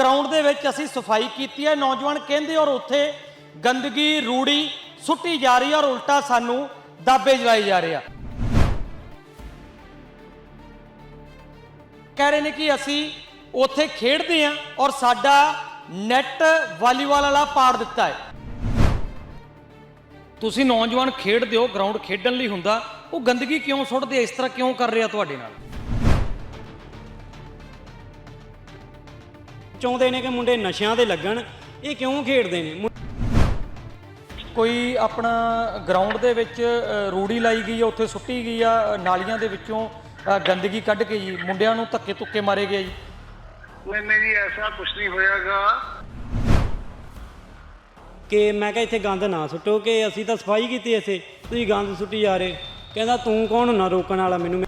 Ground ਦੇ ਵਿੱਚ ਅਸੀਂ ਸਫ਼ਾਈ ਕੀਤੀ ਹੈ। ਨੌਜਵਾਨ ਕਹਿੰਦੇ ਔਰ ਉੱਥੇ ਗੰਦਗੀ, ਰੂੜੀ ਸੁੱਟੀ ਜਾ ਰਹੀ ਹੈ ਔਰ ਉਲਟਾ ਸਾਨੂੰ ਦਾਬੇ ਜਲਾਏ ਜਾ ਰਹੇ ਆ। ਕਹਿ ਰਹੇ ਨੇ ਕਿ ਅਸੀਂ ਉੱਥੇ ਖੇਡਦੇ ਹਾਂ ਔਰ ਸਾਡਾ ਨੈਟ ਵਾਲੀਬਾਲ ਵਾਲਾ ਪਾੜ ਦਿੱਤਾ ਹੈ। ਤੁਸੀਂ ਨੌਜਵਾਨ ਖੇਡਦੇ ਹੋ ਗਰਾਊਂਡ ਖੇਡਣ ਲਈ ਹੁੰਦਾ, ਉਹ ਗੰਦਗੀ ਕਿਉਂ ਸੁੱਟਦੇ ਇਸ ਤਰ੍ਹਾਂ ਕਿਉਂ ਕਰ ਰਿਹਾ ਤੁਹਾਡੇ ਨਾਲ? ਚਾਹੁੰਦੇ ਨੇ ਕਿ ਮੁੰਡੇ ਨਸ਼ਿਆਂ ਦੇ ਲੱਗਣ ਇਹ ਕਿਉਂ ਖੇਡਦੇ ਨੇ? ਕੋਈ ਆਪਣਾ ਗਰਾਊਂਡ ਦੇ ਵਿੱਚ ਰੂੜੀ ਲਾਈ ਗਈ ਆ ਉੱਥੇ ਸੁੱਟੀ ਗਈ ਆ ਨਾਲੀਆਂ ਦੇ ਵਿੱਚੋਂ ਗੰਦਗੀ ਕੱਢ ਕੇ ਜੀ ਮੁੰਡਿਆਂ ਨੂੰ ਧੱਕੇ ਧੁੱਕੇ ਮਾਰੇ ਗਏ ਜੀ। ਨਹੀਂ ਨਹੀਂ ਜੀ ਐਸਾ ਕੁਝ ਨਹੀਂ ਹੋਇਆਗਾ। ਕਿ ਮੈਂ ਕਿਹਾ ਇੱਥੇ ਗੰਦ ਨਾ ਸੁੱਟੋ ਕਿ ਅਸੀਂ ਤਾਂ ਸਫ਼ਾਈ ਕੀਤੀ ਇੱਥੇ ਤੁਸੀਂ ਗੰਦ ਸੁੱਟੀ ਜਾ ਰਹੇ ਕਹਿੰਦਾ ਤੂੰ ਕੌਣ ਨਾ ਰੋਕਣ ਵਾਲਾ ਮੈਨੂੰ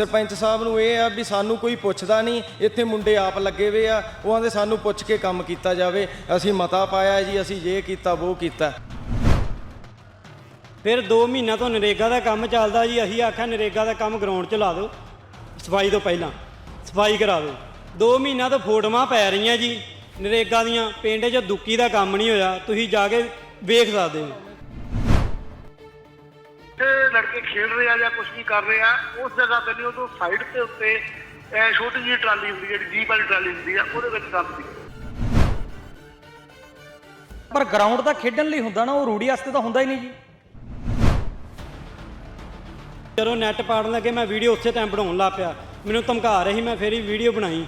ਸਰਪੰਚ ਸਾਹਿਬ ਨੂੰ ਇਹ ਆ ਵੀ ਸਾਨੂੰ ਕੋਈ ਪੁੱਛਦਾ ਨਹੀਂ, ਇੱਥੇ ਮੁੰਡੇ ਆਪ ਲੱਗੇ ਹੋਏ ਆ, ਉਹ ਦੇ ਸਾਨੂੰ ਪੁੱਛ ਕੇ ਕੰਮ ਕੀਤਾ ਜਾਵੇ, ਅਸੀਂ ਮਤਾ ਪਾਇਆ ਜੀ, ਅਸੀਂ ਇਹ ਕੀਤਾ ਉਹ ਕੀਤਾ। ਫਿਰ 2 ਮਹੀਨਾ ਤੋਂ ਨਰੇਗਾ ਦਾ ਕੰਮ ਚੱਲਦਾ ਜੀ, ਅਸੀਂ ਆਖਿਆ ਨਰੇਗਾ ਦਾ ਕੰਮ ਗਰਾਊਂਡ 'ਚ ਲਾ ਦਿਓ, ਸਫ਼ਾਈ ਤੋਂ ਪਹਿਲਾਂ, ਸਫ਼ਾਈ ਕਰਾ ਦਿਓ। 2 ਮਹੀਨਾ ਤੋਂ ਫੋਟੋਆਂ ਪੈ ਰਹੀਆਂ ਜੀ, ਨਰੇਗਾ ਦੀਆਂ, ਪਿੰਡ 'ਚ ਦੁੱਕੀ ਦਾ ਕੰਮ ਨਹੀਂ ਹੋਇਆ, ਤੁਸੀਂ ਜਾ ਕੇ ਵੇਖ ਸਕਦੇ ਹੋ। ਤੇ ਲੜਕੇ ਖੇਡ ਰਹੇ ਆ ਜਾਂ ਕੁਝ ਵੀ ਕਰ ਰਹੇ ਆ ਉਸ ਜਗ੍ਹਾ ਤੇ ਨਹੀਂ ਉਹ ਤੋਂ ਸਾਈਡ ਤੇ ਉੱਤੇ ਇਹ ਛੋਟੀ ਜਿਹੀ ਟਰਾਲੀ ਹੁੰਦੀ ਜਿਹੜੀ ਜੀਪ ਵਾਲੀ ਟਰਾਲੀ ਹੁੰਦੀ ਆ ਉਹਦੇ ਵਿੱਚ ਕੰਮ ਸੀ। ਪਰ ਗਰਾਊਂਡ ਤਾਂ ਖੇਡਣ ਲਈ ਹੁੰਦਾ ਨਾ ਉਹ ਰੂੜੀ ਵਾਸਤੇ ਤਾਂ ਹੁੰਦਾ ਹੀ ਨਹੀਂ ਜੀ। ਜਦੋਂ ਨੈਟ ਪਾੜਨ ਲੱਗੇ ਮੈਂ ਵੀਡੀਓ ਉਸੇ ਟਾਈਮ ਬਣਾਉਣ ਲੱਗ ਪਿਆ। ਮੈਨੂੰ ਧਮਕਾ ਰਹੇ ਸੀ ਮੈਂ ਫੇਰ ਹੀ ਵੀਡੀਓ ਬਣਾਈ।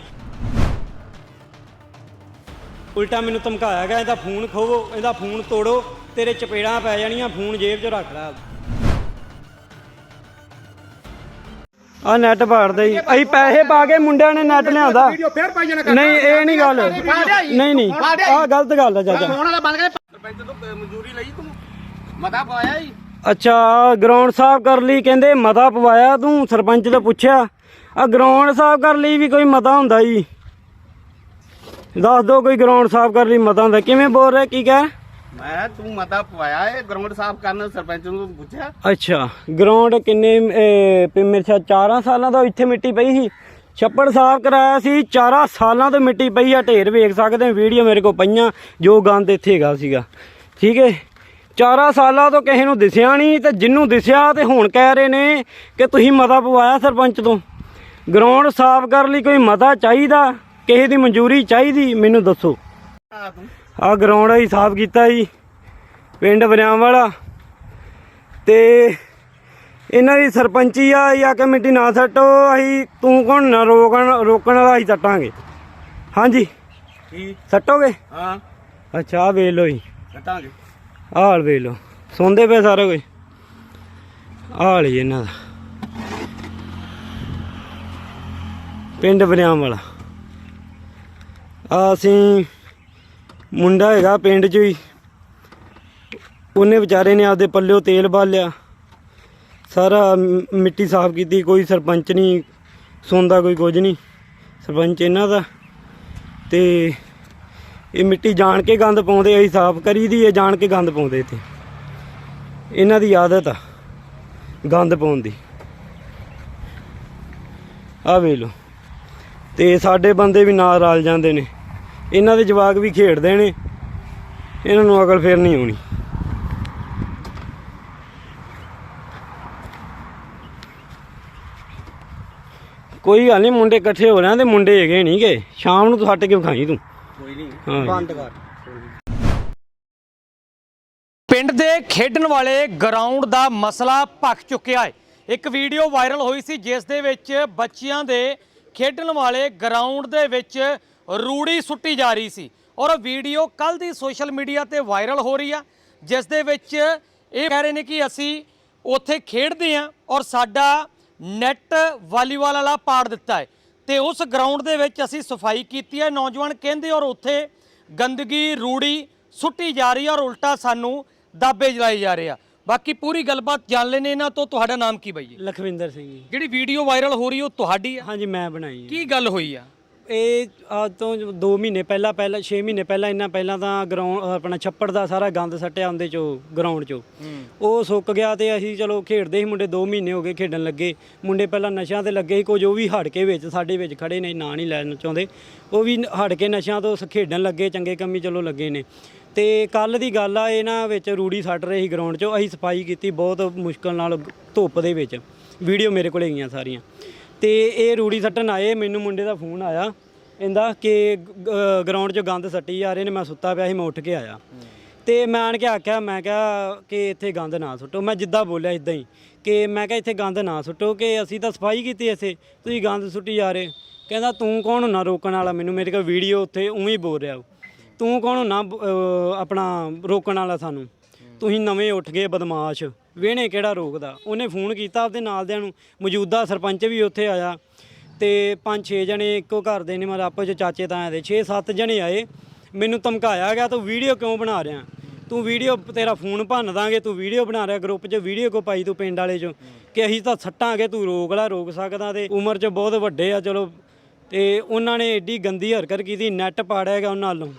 ਉਲਟਾ ਮੈਨੂੰ ਧਮਕਾਇਆ ਗਿਆ ਇਹਦਾ ਫੋਨ ਖੋਵੋ ਇਹਦਾ ਫੋਨ ਤੋੜੋ ਤੇਰੇ ਚਪੇੜਾਂ ਪੈ ਜਾਣੀਆਂ ਫੋਨ ਜੇਬ 'ਚ ਰੱਖ ਲੈ। ਆ ਨੈਟ ਪਾੜਦੇ ਜੀ। ਅਸੀਂ ਪੈਸੇ ਪਾ ਕੇ ਮੁੰਡਿਆਂ ਨੇ ਨੈਟ ਲਿਆਂਦਾ। ਨਹੀਂ ਇਹ ਨਹੀਂ ਗੱਲ। ਨਹੀਂ ਨਹੀਂ। ਆ ਗਲਤ ਗੱਲ ਹੈ ਚਾਚਾ। ਮਤਾ ਪਾਇਆ ਹੀ ਅੱਛਾ ਗਰਾਊਂਡ ਸਾਫ਼ ਕਰ ਲਈ ਕਹਿੰਦੇ ਮਤਾ ਪਵਾਇਆ ਤੂੰ ਸਰਪੰਚ ਤੋਂ ਪੁੱਛਿਆ। ਆ ਗਰਾਊਂਡ ਸਾਫ਼ ਕਰ ਲਈ ਵੀ ਕੋਈ ਮਤਾ ਹੁੰਦਾ ਜੀ। ਦੱਸ ਦੋ ਕੋਈ ਗਰਾਊਂਡ ਸਾਫ਼ ਕਰ ਲਈ ਮਤਾ ਹੁੰਦਾ। ਕਿਵੇਂ ਬੋਲ ਰਿਹਾ ਕੀ ਕਹਿ? ਮੈਂ ਤੂੰ ਮਤਾ ਪਵਾਇਆ ਏ ਗਰਾਊਂਡ ਸਾਫ਼ ਕਰਨ ਸਰਪੰਚ ਨੂੰ ਪੁੱਛਿਆ। ਅੱਛਾ ਗਰਾਊਂਡ ਕਿੰਨੇ ਵੀ ਮੇਰੇ ਖਿਆਲ 4 ਸਾਲਾਂ ਤੋਂ ਇੱਥੇ ਮਿੱਟੀ ਪਈ ਸੀ। ਛੱਪੜ ਸਾਫ਼ ਕਰਾਇਆ ਸੀ 4 ਸਾਲਾਂ ਤੋਂ ਮਿੱਟੀ ਪਈ ਆ ਢੇਰ ਵੇਖ ਸਕਦੇ ਹੋ ਵੀਡੀਓ ਮੇਰੇ ਕੋਲ ਪਈਆਂ ਜੋ ਗੰਦ ਇੱਥੇ ਹੈਗਾ ਸੀਗਾ। ਠੀਕ ਹੈ? 4 ਸਾਲਾਂ ਤੋਂ ਕਿਸੇ ਨੂੰ ਦਿਸਿਆ ਨਹੀਂ ਤੇ ਜਿੰਨੂੰ ਦਿਸਿਆ ਤੇ ਹੁਣ ਕਹਿ ਰਹੇ ਨੇ ਕਿ ਤੁਸੀਂ ਮਤਾ ਪਵਾਇਆ ਸਰਪੰਚ ਤੋਂ। ਗਰਾਊਂਡ ਸਾਫ਼ ਕਰਨ ਲਈ ਕੋਈ ਮਤਾ ਚਾਹੀਦਾ ਕਿਸੇ ਦੀ ਮਨਜ਼ੂਰੀ ਚਾਹੀਦੀ ਮੈਨੂੰ ਦੱਸੋ। ਆ ਤੂੰ। ਆ ਗਰਾਊਂਡ ਹੀ ਸਾਫ਼ ਕੀਤਾ ਜੀ ਪਿੰਡ ਬਰਿਆਮ ਵਾਲਾ। ਤੇ ਇਹਨਾਂ ਦੀ ਸਰਪੰਚੀ ਆ ਜਾਂ ਕਮੇਟੀ ਨਾ ਸੱਟੋ ਅਸੀਂ ਤੂੰ ਕੌਣ ਨਾ ਰੋਕਣ ਰੋਕਣ ਵਾਲਾ ਅਸੀਂ ਸੱਟਾਂਗੇ। ਹਾਂਜੀ ਕੀ? ਸੱਟੋਗੇ? ਹਾਂ। ਅੱਛਾ ਆ ਵੇਖ ਲਓ ਜੀ। ਆਹ ਹਾਲ ਵੇਖ ਲਓ ਸੁਣਦੇ ਪਏ ਸਾਰਾ ਕੁਝ ਆਹ ਹਾਲ ਜੀ ਇਹਨਾਂ ਦਾ। ਪਿੰਡ ਬਰਿਆਮ ਵਾਲਾ। ਆ ਅਸੀਂ ਮੁੰਡਾ ਹੈਗਾ ਪਿੰਡ 'ਚ ਹੀ। ਉਹਨੇ ਵਿਚਾਰੇ ਨੇ ਆਪਦੇ ਪੱਲਿਓ ਤੇਲ ਬਾਲਿਆ। ਸਾਰਾ ਮਿੱਟੀ ਸਾਫ਼ ਕੀਤੀ, ਕੋਈ ਸਰਪੰਚ ਨਹੀਂ ਸੁਣਦਾ ਕੋਈ ਕੁਝ ਨਹੀਂ ਸਰਪੰਚ ਇਹਨਾਂ ਦਾ। ਤੇ ਇਹ ਮਿੱਟੀ ਜਾਣ ਕੇ ਗੰਦ ਪਾਉਂਦੇ, ਅਸੀਂ ਸਾਫ਼ ਕਰੀਦੀ ਹੈ ਜਾਣ ਕੇ ਗੰਦ ਪਾਉਂਦੇ ਇੱਥੇ। ਇਹਨਾਂ ਦੀ ਆਦਤ ਆ, ਗੰਦ ਪਾਉਣ ਦੀ। ਆ ਵੇ ਲਓ। ਤੇ ਸਾਡੇ ਬੰਦੇ ਵੀ ਨਾਲ ਰਲ ਜਾਂਦੇ ਨੇ। ਇਹਨਾਂ ਦੇ ਜਵਾਕ ਵੀ ਖੇਡਦੇ ਨੇ ਇਹਨਾਂ ਨੂੰ ਅਕਲ ਫੇਰ ਨਹੀਂ ਆਉਣੀ। ਕੋਈ ਗੱਲ ਨਹੀਂ ਮੁੰਡੇ ਇਕੱਠੇ ਹੋ ਰਹੇ ਆ ਤੇ ਮੁੰਡੇ ਹੈਗੇ ਨਹੀਂਗੇ ਸ਼ਾਮ ਨੂੰ ਤੂੰ ਹੱਟ ਕੇ ਵਿਖਾਈ ਤੂੰ। ਕੋਈ ਨਹੀਂ ਹਾਂ ਬੰਦ ਕਰ। ਪਿੰਡ ਦੇ ਖੇਡਣ ਵਾਲੇ ਗਰਾਊਂਡ ਦਾ ਮਸਲਾ ਭਖ ਚੁੱਕਿਆ ਹੈ। ਇੱਕ ਵੀਡੀਓ ਵਾਇਰਲ ਹੋਈ ਸੀ ਜਿਸ ਦੇ ਵਿੱਚ ਬੱਚਿਆਂ ਦੇ ਖੇਡਣ ਵਾਲੇ ਗਰਾਊਂਡ ਦੇ ਵਿੱਚ ਰੂੜੀ ਸੁੱਟੀ ਜਾ ਰਹੀ ਸੀ ਔਰ ਵੀਡੀਓ ਕੱਲ ਦੀ ਸੋਸ਼ਲ ਮੀਡੀਆ ਤੇ ਵਾਇਰਲ ਹੋ ਰਹੀ ਆ ਜਿਸ ਦੇ ਵਿੱਚ ਇਹ ਕਹਿ ਰਹੇ ਨੇ ਕਿ ਅਸੀਂ ਉੱਥੇ ਖੇਡਦੇ ਹਾਂ ਔਰ ਸਾਡਾ ਨੈਟ ਵਾਲੀਬਾਲ ਵਾਲਾ ਪਾੜ ਦਿੱਤਾ ਹੈ। ਤੇ ਉਸ ਗਰਾਊਂਡ ਦੇ ਵਿੱਚ ਅਸੀਂ ਸਫ਼ਾਈ ਕੀਤੀ ਹੈ। ਨੌਜਵਾਨ ਕਹਿੰਦੇ ਔਰ ਉੱਥੇ ਗੰਦਗੀ ਰੂੜੀ ਸੁੱਟੀ ਜਾ ਰਹੀ ਔਰ ਉਲਟਾ ਸਾਨੂੰ ਦਾਬੇ ਜਲਾਏ ਜਾ ਰਹੇ ਆ। ਬਾਕੀ ਪੂਰੀ ਗੱਲਬਾਤ ਜਾਣ ਲੈਣੇ ਇਹਨਾਂ ਤੋਂ ਤੁਹਾਡਾ ਨਾਮ ਕੀ ਬਾਈ ਜੀ? ਲਖਵਿੰਦਰ ਸਿੰਘ ਜੀ। ਜਿਹੜੀ ਵੀਡੀਓ ਵਾਇਰਲ ਹੋ ਰਹੀ ਉਹ ਤੁਹਾਡੀ ਆ? ਹਾਂਜੀ ਮੈਂ ਬਣਾਈ ਹੈ। ਕੀ ਗੱਲ ਹੋਈ ਆ? ਇਹ ਅੱਜ ਤੋਂ 2 ਮਹੀਨੇ ਪਹਿਲਾਂ ਪਹਿਲਾਂ 6 ਮਹੀਨੇ ਪਹਿਲਾਂ ਇੰਨਾ ਪਹਿਲਾਂ ਤਾਂ ਗਰਾਊਂਡ ਆਪਣਾ ਛੱਪੜ ਦਾ ਸਾਰਾ ਗੰਦ ਸੱਟਿਆ ਹੁੰਦੇ ਚੋਂ ਗਰਾਊਂਡ ਚੋਂ। ਉਹ ਸੁੱਕ ਗਿਆ ਤੇ ਅਸੀਂ ਚਲੋ ਖੇਡਦੇ ਸੀ ਮੁੰਡੇ 2 ਮਹੀਨੇ ਹੋ ਗਏ ਖੇਡਣ ਲੱਗੇ। ਮੁੰਡੇ ਪਹਿਲਾਂ ਨਸ਼ਿਆਂ ਤੇ ਲੱਗੇ ਸੀ ਕੁਝ ਉਹ ਵੀ ਹਟ ਕੇ ਵਿੱਚ ਸਾਡੇ ਵਿੱਚ ਖੜੇ ਨੇ ਨਾਂ ਨਹੀਂ ਲੈਣ ਚਾਹੁੰਦੇ। ਉਹ ਵੀ ਹਟ ਕੇ ਨਸ਼ਿਆਂ ਤੋਂ ਖੇਡਣ ਲੱਗੇ ਚੰਗੇ ਕੰਮੀ ਚਲੋ ਲੱਗੇ ਨੇ। ਤੇ ਕੱਲ ਦੀ ਗੱਲ ਆ ਇਹਨਾਂ ਵਿੱਚ ਰੂੜੀ ਸੱਟ ਰਹੀ ਸੀ ਗਰਾਊਂਡ 'ਚੋਂ ਅਸੀਂ ਸਫ਼ਾਈ ਕੀਤੀ ਬਹੁਤ ਮੁਸ਼ਕਲ ਨਾਲ ਧੁੱਪ ਦੇ ਵਿੱਚ। ਵੀਡੀਓ ਮੇਰੇ ਕੋਲ ਹੈਗੀਆਂ ਸਾਰੀਆਂ। ਤੇ ਇਹ ਰੂੜੀ ਸੱਟਣ ਆਏ, ਮੈਨੂੰ ਮੁੰਡੇ ਦਾ ਫੋਨ ਆਇਆ ਇਹਦਾ ਕਿ ਗਰਾਊਂਡ 'ਚ ਗੰਦ ਸੱਟੀ ਜਾ ਰਹੇ ਨੇ, ਮੈਂ ਸੁੱਤਾ ਪਿਆ ਸੀ, ਮੈਂ ਉੱਠ ਕੇ ਆਇਆ। ਤੇ ਮੈਂ ਆਣ ਕੇ ਆਖਿਆ, ਮੈਂ ਕਿਹਾ ਕਿ ਇੱਥੇ ਗੰਦ ਨਾ ਸੁੱਟੋ, ਮੈਂ ਜਿੱਦਾਂ ਬੋਲਿਆ ਇਦਾਂ ਹੀ, ਕਿ ਮੈਂ ਕਿਹਾ ਇੱਥੇ ਗੰਦ ਨਾ ਸੁੱਟੋ, ਕਿ ਅਸੀਂ ਤਾਂ ਸਫ਼ਾਈ ਕੀਤੀ ਇੱਥੇ, ਤੁਸੀਂ ਗੰਦ ਸੁੱਟੀ ਜਾ ਰਹੇ। ਕਹਿੰਦਾ, ਤੂੰ ਕੌਣ ਹੁੰਨਾ ਰੋਕਣ ਵਾਲਾ? ਮੈਨੂੰ ਮੇਰੇ ਕੋਲ ਵੀਡੀਓ ਉੱਥੇ, ਉਵੇਂ ਹੀ ਬੋਲ ਰਿਹਾ ਉਹ। ਤੂੰ ਕੌਣ ਹੁੰਨਾ ਆਪਣਾ ਰੋਕਣ ਵਾਲਾ ਸਾਨੂੰ? ਤੁਸੀਂ ਨਵੇਂ ਉੱਠ ਗਏ ਬਦਮਾਸ਼। ਵੇਹਣੇ ਕਿਹੜਾ ਰੋਕਦਾ? ਉਹਨੇ ਫੋਨ ਕੀਤਾ ਆਪਦੇ ਨਾਲਦਿਆਂ ਨੂੰ। ਮੌਜੂਦਾ ਸਰਪੰਚ ਵੀ ਉੱਥੇ ਆਇਆ। ਤੇ ਪੰਜ ਛੇ ਜਣੇ ਇੱਕੋ ਘਰ ਦੇ ਨੇ, ਮਤਲਬ ਆਪਸ ਚ ਚਾਚੇ ਤਾਇਆ ਦੇ। 6-7 ਜਣੇ ਆਏ। ਮੈਨੂੰ ਧਮਕਾਇਆ ਗਿਆ, ਤੂੰ ਵੀਡੀਓ ਕਿਉਂ ਬਣਾ ਰਿਹਾ? ਤੂੰ ਵੀਡੀਓ, ਤੇਰਾ ਫੋਨ ਭੰਨ ਦਾਂਗੇ, ਤੂੰ ਵੀਡੀਓ ਬਣਾ ਰਿਹਾ ਗਰੁੱਪ 'ਚ, ਵੀਡੀਓ ਕੋ ਪਾਈ ਤੂੰ ਪਿੰਡ ਵਾਲੇ 'ਚ? ਕਿ ਅਸੀਂ ਤਾਂ ਸੱਟਾਂਗੇ ਤੂੰ ਰੋਕ ਲੈ, ਰੋਕ ਸਕਦਾ ਤੇ ਉਮਰ 'ਚ ਬਹੁਤ ਵੱਡੇ ਆ, ਚਲੋ। ਤੇ ਉਹਨਾਂ ਨੇ ਏਡੀ ਗੰਦੀ ਹਰਕਤ ਕੀਤੀ, ਨੈਟ ਪਾੜਿਆ ਗਿਆ ਉਹਨਾਂ ਵੱਲੋਂ।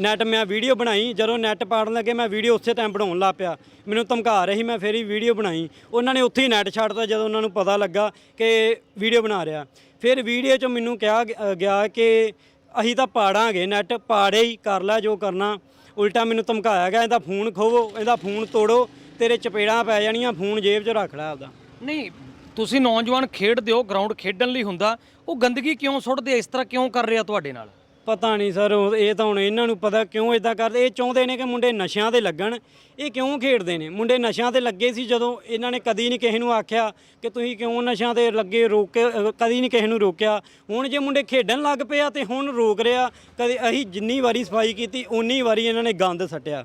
ਨੈਟ ਮੈਂ ਵੀਡੀਓ ਬਣਾਈ, ਜਦੋਂ ਨੈਟ ਪਾੜਨ ਲੱਗੇ ਮੈਂ ਵੀਡੀਓ ਉਸੇ ਟਾਈਮ ਬਣਾਉਣ ਲੱਗ ਪਿਆ। ਮੈਨੂੰ ਧਮਕਾ ਰਹੀ, ਮੈਂ ਫੇਰ ਹੀ ਵੀਡੀਓ ਬਣਾਈ। ਉਹਨਾਂ ਨੇ ਉੱਥੇ ਹੀ ਨੈਟ ਛੱਡਤਾ, ਜਦੋਂ ਉਹਨਾਂ ਨੂੰ ਪਤਾ ਲੱਗਾ ਕਿ ਵੀਡੀਓ ਬਣਾ ਰਿਹਾ। ਫਿਰ ਵੀਡੀਓ 'ਚ ਮੈਨੂੰ ਕਿਹਾ ਗ- ਗਿਆ ਕਿ ਅਸੀਂ ਤਾਂ ਪਾੜਾਂਗੇ ਨੈਟ ਪਾੜੇ ਹੀ, ਕਰ ਲੈ ਜੋ ਕਰਨਾ। ਉਲਟਾ ਮੈਨੂੰ ਧਮਕਾਇਆ ਗਿਆ, ਇਹਦਾ ਫੋਨ ਖੋਵੋ, ਇਹਦਾ ਫੋਨ ਤੋੜੋ, ਤੇਰੇ ਚਪੇੜਾਂ ਪੈ ਜਾਣੀਆਂ ਫੋਨ ਜੇਬ 'ਚ ਰੱਖ ਲੈ ਆਪਦਾ। ਨਹੀਂ, ਤੁਸੀਂ ਨੌਜਵਾਨ ਖੇਡਦੇ ਹੋ ਗਰਾਊਂਡ ਖੇਡਣ ਲਈ ਹੁੰਦਾ। ਉਹ ਗੰਦਗੀ ਕਿਉਂ ਸੁੱਟਦੇ ਆ? ਇਸ ਤਰ੍ਹਾਂ ਕਿਉਂ ਕਰ ਰਿਹਾ ਤੁਹਾਡੇ ਨਾਲ? ਪਤਾ ਨਹੀਂ ਸਰ ਇਹ ਤਾਂ ਹੁਣ ਇਹਨਾਂ ਨੂੰ ਪਤਾ ਕਿਉਂ ਇਦਾਂ ਕਰਦੇ? ਇਹ ਚਾਹੁੰਦੇ ਨੇ ਕਿ ਮੁੰਡੇ ਨਸ਼ਿਆਂ ਤੇ ਲੱਗਣ। ਇਹ ਕਿਉਂ ਖੇਡਦੇ ਨੇ? ਮੁੰਡੇ ਨਸ਼ਿਆਂ ਤੇ ਲੱਗੇ ਸੀ ਜਦੋਂ ਇਹਨਾਂ ਨੇ ਕਦੀ ਨਹੀਂ ਕਿਸੇ ਨੂੰ ਆਖਿਆ ਕਿ ਤੁਸੀਂ ਕਿਉਂ ਨਸ਼ਿਆਂ ਤੇ ਲੱਗੇ ਰੋਕ ਕੇ ਅਹ ਕਦੀ ਨਹੀਂ ਕਿਸੇ ਨੂੰ ਰੋਕਿਆ। ਹੁਣ ਜੇ ਮੁੰਡੇ ਖੇਡਣ ਲੱਗ ਪਿਆ ਤੇ ਹੁਣ ਰੋਕ ਰਿਹਾ ਕਦੇ ਅਸੀਂ ਜਿੰਨੀ ਵਾਰੀ ਸਫ਼ਾਈ ਕੀਤੀ ਉਨੀ ਵਾਰੀ ਇਹਨਾਂ ਨੇ ਗੰਦ ਸੱਟਿਆ।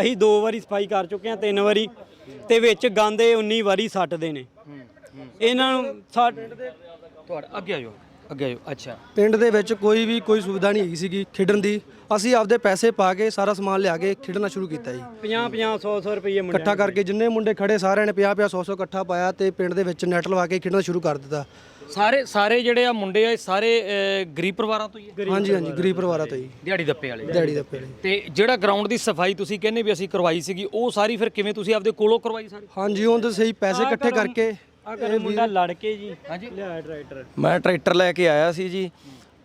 ਅਸੀਂ ਦੋ ਵਾਰੀ ਸਫ਼ਾਈ ਕਰ ਚੁੱਕੇ ਹਾਂ ਤਿੰਨ ਵਾਰੀ। ਤੇ ਵਿੱਚ ਗੰਦ ਇਹ ਉਨੀ ਵਾਰੀ ਸੱਟਦੇ ਨੇ। ਇਹਨਾਂ ਨੂੰ ਤੁਹਾਡਾ ਅੱਗੇ ਆਜੋ ਅੱਗੇ ਆਜੋ ਅੱਛਾ। ਪਿੰਡ ਦੇ ਵਿੱਚ ਕੋਈ ਵੀ ਕੋਈ ਸੁਵਿਧਾ ਨਹੀਂ ਹੈਗੀ ਸੀਗੀ ਖੇਡਣ ਦੀ। ਅਸੀਂ ਆਪਦੇ ਪੈਸੇ ਪਾ ਕੇ ਸਾਰਾ ਸਮਾਨ ਲਿਆ ਕੇ ਖੇਡਣਾ ਸ਼ੁਰੂ ਕੀਤਾ ਜੀ। 50 50 100 100 ਰੁਪਏ ਮੁੰਡੇ ਇਕੱਠਾ ਕਰਕੇ ਜਿੰਨੇ ਮੁੰਡੇ ਖੜੇ ਸਾਰਿਆਂ ਨੇ 50 50 100 100 ਇਕੱਠਾ ਪਾਇਆ ਤੇ ਪਿੰਡ ਦੇ ਵਿੱਚ ਨੈਟ ਲਵਾ ਕੇ ਖੇਡਣਾ ਸ਼ੁਰੂ ਕਰ ਦਿੱਤਾ। ਸਾਰੇ ਸਾਰੇ ਜਿਹੜੇ ਆ ਮੁੰਡੇ ਆ ਇਹ ਸਾਰੇ ਅਹ, ਗਰੀਬ ਪਰਿਵਾਰਾਂ ਤੋਂ ਹੀ ਹੈ ਹਾਂਜੀ ਹਾਂਜੀ ਗਰੀਬ ਪਰਿਵਾਰਾਂ ਤੋਂ ਜੀ ਦਿਹਾੜੀ ਦੱਪੇ ਵਾਲੇ। ਦਿਹਾੜੀ ਦਾ ਪੇੜੇ ਤੇ ਜਿਹੜਾ ਗਰਾਊਂਡ ਦੀ ਸਫ਼ਾਈ ਤੁਸੀਂ ਕਹਿੰਦੇ ਵੀ ਅਸੀਂ ਕਰਵਾਈ ਸੀਗੀ ਉਹ ਸਾਰੀ ਫਿਰ ਕਿਵੇਂ ਤੁਸੀਂ ਆਪਦੇ ਕੋਲੋਂ ਕਰਵਾਈ ਸਾਰੀ? ਹਾਂਜੀ ਹੁਣ ਤਾਂ ਸਹੀ ਪੈਸੇ ਇਕੱਠੇ ਕਰਕੇ। ਆ ਕਰ ਮੁੰਡਾ ਲੜ ਕੇ ਜੀ। ਹਾਂਜੀ। ਲਿਆ ਟਰੈਕਟਰ। ਮੈਂ ਟਰੈਕਟਰ ਲੈ ਕੇ ਆਇਆ ਸੀ ਜੀ।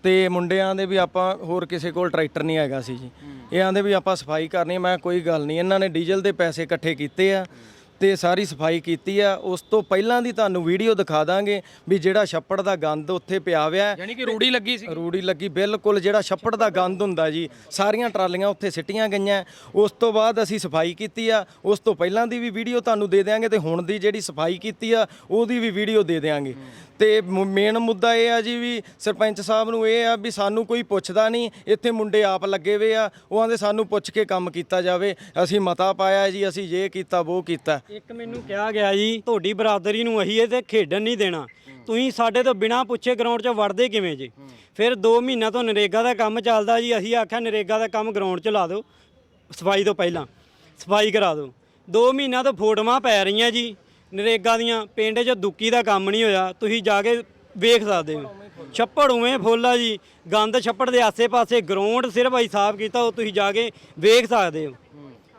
ਤੇ ਮੁੰਡਿਆਂ ਦੇ ਵੀ ਆਪਾਂ ਹੋਰ ਕਿਸੇ ਕੋਲ ਟਰੈਕਟਰ ਨਹੀਂ ਹੈਗਾ ਸੀ ਜੀ। ਇਹ ਆਂਦੇ ਵੀ ਆਪਾਂ ਸਫ਼ਾਈ ਕਰਨੀ। ਮੈਂ ਕੋਈ ਗੱਲ ਨਹੀਂ ਇਹਨਾਂ ਨੇ ਡੀਜ਼ਲ ਦੇ ਪੈਸੇ ਇਕੱਠੇ ਕੀਤੇ ਆ। ਤੇ ਸਾਰੀ ਸਫ਼ਾਈ ਕੀਤੀ ਆ। ਉਸ ਤੋਂ ਪਹਿਲਾਂ ਦੀ ਤੁਹਾਨੂੰ ਵੀਡੀਓ ਦਿਖਾ ਦਾਂਗੇ ਵੀ ਜਿਹੜਾ ਛੱਪੜ ਦਾ ਗੰਦ ਉੱਥੇ ਪਿਆ ਹੋਇਆ ਹੈ। ਯਾਨੀ ਕਿ ਰੂੜੀ ਲੱਗੀ ਸੀ ਰੂੜੀ ਲੱਗੀ ਬਿਲਕੁਲ ਜਿਹੜਾ ਛੱਪੜ ਦਾ ਗੰਦ ਹੁੰਦਾ ਜੀ ਸਾਰੀਆਂ ਟਰਾਲੀਆਂ ਉੱਥੇ ਸਿੱਟੀਆਂ ਗਈਆਂ। ਉਸ ਤੋਂ ਬਾਅਦ ਅਸੀਂ ਸਫ਼ਾਈ ਕੀਤੀ ਆ। ਉਸ ਤੋਂ ਪਹਿਲਾਂ ਦੀ ਵੀ ਵੀਡੀਓ ਤੁਹਾਨੂੰ ਦੇ ਦਿਆਂਗੇ ਤੇ ਹੁਣ ਦੀ ਜਿਹੜੀ ਸਫ਼ਾਈ ਕੀਤੀ ਆ ਉਹਦੀ ਵੀ ਵੀਡੀਓ ਦੇ ਦਿਆਂਗੇ। ਤੇ ਮੇਨ ਮੁੱਦਾ ਇਹ ਆ ਜੀ ਵੀ ਸਰਪੰਚ ਸਾਹਿਬ ਨੂੰ ਇਹ ਆ ਵੀ ਸਾਨੂੰ ਕੋਈ ਪੁੱਛਦਾ ਨਹੀਂ, ਇੱਥੇ ਮੁੰਡੇ ਆਪ ਲੱਗੇ ਵੇ ਆ, ਉਹ ਦੇ ਸਾਨੂੰ ਪੁੱਛ ਕੇ ਕੰਮ ਕੀਤਾ ਜਾਵੇ, ਅਸੀਂ ਮਤਾ ਪਾਇਆ ਜੀ, ਅਸੀਂ ਇਹ ਕੀਤਾ ਉਹ ਕੀਤਾ। ਇੱਕ ਮੈਨੂੰ ਕਿਹਾ ਗਿਆ ਜੀ, ਤੁਹਾਡੀ ਬਰਾਦਰੀ ਨੂੰ ਅਸੀਂ ਇਹ ਤੇ ਖੇਡਣ ਨਹੀਂ ਦੇਣਾ। ਤੁਸੀਂ ਸਾਡੇ ਤੋਂ ਬਿਨਾ ਪੁੱਛੇ ਗਰਾਊਂਡ 'ਚ ਵੜਦੇ ਕਿਵੇਂ ਜੀ? ਫਿਰ 2 ਮਹੀਨਾ ਤੋਂ ਨਰੇਗਾ ਦਾ ਕੰਮ ਚੱਲਦਾ ਜੀ, ਅਸੀਂ ਆਖਿਆ ਨਰੇਗਾ ਦਾ ਕੰਮ ਗਰਾਊਂਡ 'ਚ ਲਾ ਦਿਓ, ਸਫ਼ਾਈ ਤੋਂ ਪਹਿਲਾਂ, ਸਫ਼ਾਈ ਕਰਾ ਦਿਓ। 2 ਮਹੀਨਿਆਂ ਤੋਂ ਫੋਟੋਆਂ ਪੈ ਰਹੀਆਂ ਜੀ। ਨਰੇਗਾ ਦੀਆਂ ਪਿੰਡ 'ਚ ਦੁੱਕੀ ਦਾ ਕੰਮ ਨਹੀਂ ਹੋਇਆ ਤੁਸੀਂ ਜਾ ਕੇ ਵੇਖ ਸਕਦੇ ਹੋ। ਛੱਪੜ ਉਵੇਂ ਫੁੱਲ ਆ ਜੀ ਗੰਦ ਛੱਪੜ ਦੇ ਆਸੇ-ਪਾਸੇ ਗਰਾਊਂਡ ਸਿਰਫ ਅਸੀਂ ਸਾਫ਼ ਕੀਤਾ ਉਹ ਤੁਸੀਂ ਜਾ ਕੇ ਵੇਖ ਸਕਦੇ ਹੋ।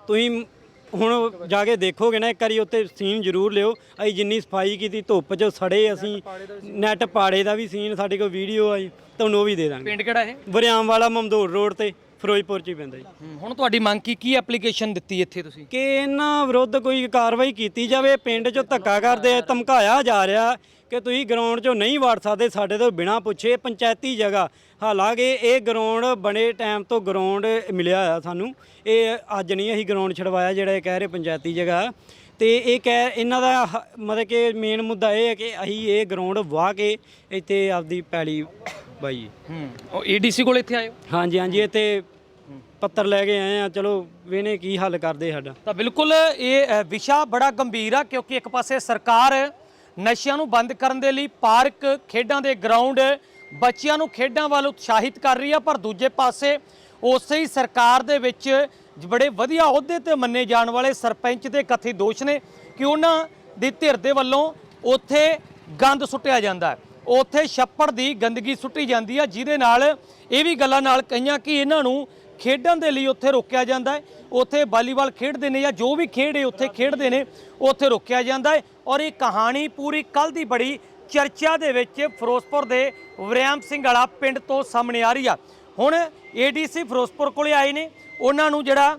ਤੁਸੀਂ ਹੁਣ ਜਾ ਕੇ ਦੇਖੋਗੇ ਨਾ ਇੱਕ ਵਾਰੀ ਉੱਤੇ ਸੀਨ ਜ਼ਰੂਰ ਲਿਓ। ਅਸੀਂ ਜਿੰਨੀ ਸਫ਼ਾਈ ਕੀਤੀ ਧੁੱਪ 'ਚ ਸੜੇ ਅਸੀਂ ਨੈਟ ਪਾੜੇ ਦਾ ਵੀ ਸੀਨ ਸਾਡੇ ਕੋਲ ਵੀਡੀਓ ਆਈ ਤੁਹਾਨੂੰ ਉਹ ਵੀ ਦੇ ਦਾਂਗੇ। ਪਿੰਡ ਕਿਹੜਾ ਇਹ? ਵਰਿਆਮ ਵਾਲਾ ਮਮਦੂਰ ਰੋਡ ਤੇ। ਫਿਰੋਜ਼ਪੁਰ 'ਚ ਹੀ ਪੈਂਦਾ ਜੀ। ਹੁਣ ਤੁਹਾਡੀ ਮੰਗ ਕੀ ਕੀ ਐਪਲੀਕੇਸ਼ਨ ਦਿੱਤੀ ਇੱਥੇ ਤੁਸੀਂ? ਕਿ ਇਹਨਾਂ ਵਿਰੁੱਧ ਕੋਈ ਕਾਰਵਾਈ ਕੀਤੀ ਜਾਵੇ ਪਿੰਡ 'ਚ ਧੱਕਾ ਕਰਦੇ ਧਮਕਾਇਆ ਜਾ ਰਿਹਾ ਕਿ ਤੁਸੀਂ ਗਰਾਊਂਡ 'ਚੋਂ ਨਹੀਂ ਵੜ ਸਕਦੇ ਸਾਡੇ ਤੋਂ ਬਿਨਾਂ ਪੁੱਛੇ ਪੰਚਾਇਤੀ ਜਗ੍ਹਾ। ਹਾਲਾਂਕਿ ਇਹ ਗਰਾਊਂਡ ਬਣੇ ਟਾਈਮ ਤੋਂ ਗਰਾਊਂਡ ਮਿਲਿਆ ਆ ਸਾਨੂੰ। ਇਹ ਅੱਜ ਨਹੀਂ ਅਸੀਂ ਗਰਾਊਂਡ ਛਡਵਾਇਆ ਜਿਹੜਾ ਇਹ ਕਹਿ ਰਹੇ ਪੰਚਾਇਤੀ ਜਗ੍ਹਾ। ਤੇ ਇਹ ਕਹਿ ਇਹਨਾਂ ਦਾ ਹ- ਮਤਲਬ ਕਿ ਮੇਨ ਮੁੱਦਾ ਇਹ ਹੈ ਕਿ ਅਸੀਂ ਇਹ ਗਰਾਊਂਡ ਵਾਹ ਕੇ ਇੱਥੇ ਆਪਦੀ ਪੈਲੀ ਬਾਈ ਹੂੰ। ਉਹ ਏਡੀਸੀ ਕੋਲ ਇੱਥੇ ਆਏ ਹੋ? ਹਾਂਜੀ ਹਾਂਜੀ ਇੱਥੇ ਪੱਤਰ ਲੈ ਕੇ ਆਏ ਆ। ਚਲੋ ਵੇਨੇ ਕੀ ਹੱਲ ਕਰਦੇ ਸਾਡਾ। ਤਾਂ ਬਿਲਕੁਲ ਇਹ ਅ, ਵਿਸ਼ਾ ਬੜਾ ਗੰਭੀਰ ਆ ਕਿਉਂਕਿ ਇੱਕ ਪਾਸੇ ਸਰਕਾਰ ਨਸ਼ਿਆਂ ਨੂੰ ਬੰਦ ਕਰਨ ਦੇ ਲਈ ਪਾਰਕ ਖੇਡਾਂ ਦੇ ਗਰਾਊਂਡ ਬੱਚਿਆਂ ਨੂੰ ਖੇਡਾਂ ਵੱਲ ਉਤਸ਼ਾਹਿਤ ਕਰ ਰਹੀ ਆ ਪਰ ਦੂਜੇ ਪਾਸੇ ਉਸੇ ਹੀ ਸਰਕਾਰ ਦੇ ਵਿੱਚ ਬੜੇ ਵਧੀਆ ਅਹੁਦੇ ਤੇ ਮੰਨੇ ਜਾਣ ਵਾਲੇ ਸਰਪੰਚ ਦੇ ਕਥਿਤ ਦੋਸ਼ ਨੇ ਕਿ ਉਹਨਾਂ ਦੀ ਧਿਰ ਦੇ ਵੱਲੋਂ ਉੱਥੇ ਗੰਦ ਸੁੱਟਿਆ ਜਾਂਦਾ ਹੈ। ਉੱਥੇ ਛੱਪੜ ਦੀ ਗੰਦਗੀ ਸੁੱਟੀ ਜਾਂਦੀ ਆ, ਜਿਹਦੇ ਨਾਲ ਇਹ ਵੀ ਗੱਲਾਂ ਨਾਲ ਕਹੀਆਂ ਕਿ ਇਹਨਾਂ ਨੂੰ ਖੇਡਣ ਦੇ ਲਈ ਉੱਥੇ ਰੋਕਿਆ ਜਾਂਦਾ ਹੈ। ਉੱਥੇ ਵਾਲੀਬਾਲ ਖੇਡਦੇ ਨੇ ਜਾਂ ਜੋ ਵੀ ਖੇਡ ਹੈ, ਉੱਥੇ ਖੇਡਦੇ ਨੇ, ਉੱਥੇ ਰੋਕਿਆ ਜਾਂਦਾ ਹੈ। ਔਰ ਇਹ ਕਹਾਣੀ ਪੂਰੀ ਕੱਲ ਦੀ ਬੜੀ ਚਰਚਾ ਦੇ ਵਿੱਚ ਫਿਰੋਜ਼ਪੁਰ ਦੇ ਵਰਿਆਮ ਸਿੰਘ ਵਾਲਾ ਪਿੰਡ ਤੋਂ ਸਾਹਮਣੇ ਆ ਰਹੀ ਆ। ਹੁਣ ਏਡੀਸੀ ਫਿਰੋਜ਼ਪੁਰ ਕੋਲੇ ਆਏ ਨੇ। ਉਹਨਾਂ ਨੂੰ ਜਿਹੜਾ